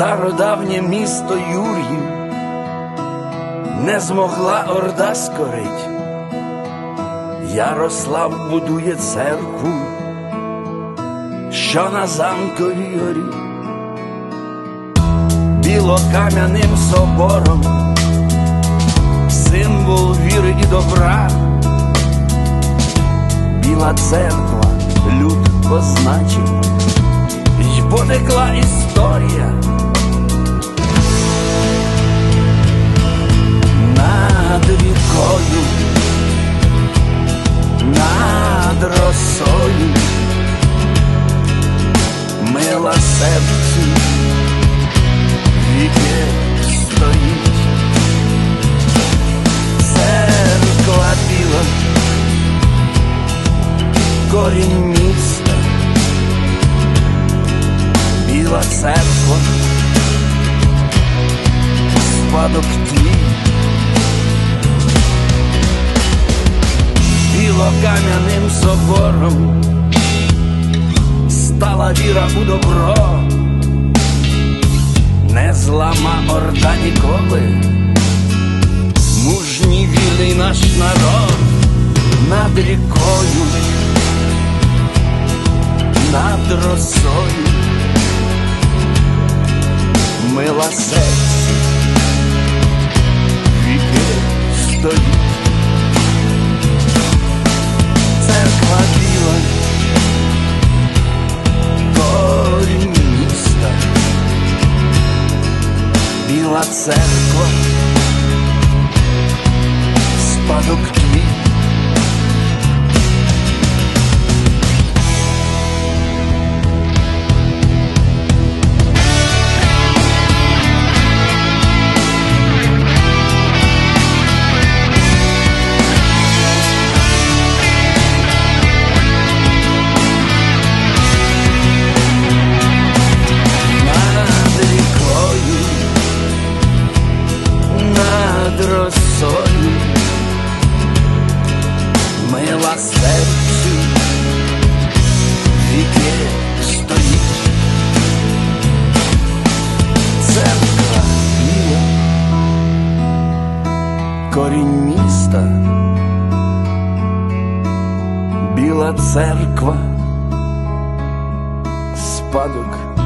Стародавнє місто Юр'їв не змогла орда скорить. Ярослав будує церкву, що на замковій горі, білокам'яним собором, символ віри і добра, біла церква, люд позначив, й потекла історія. Серцю, віки стоїть, церква біла, корінь міста, біла церква, спадок твій. білокам'яним собором стала віра у добро, не злама орда ніколи, мужній вірний наш народ над рікою, над росою, мила серце, біла церква, спадок твій. Мила серцю, віки стоїть, церква біла, корінь міста, біла церква, спадок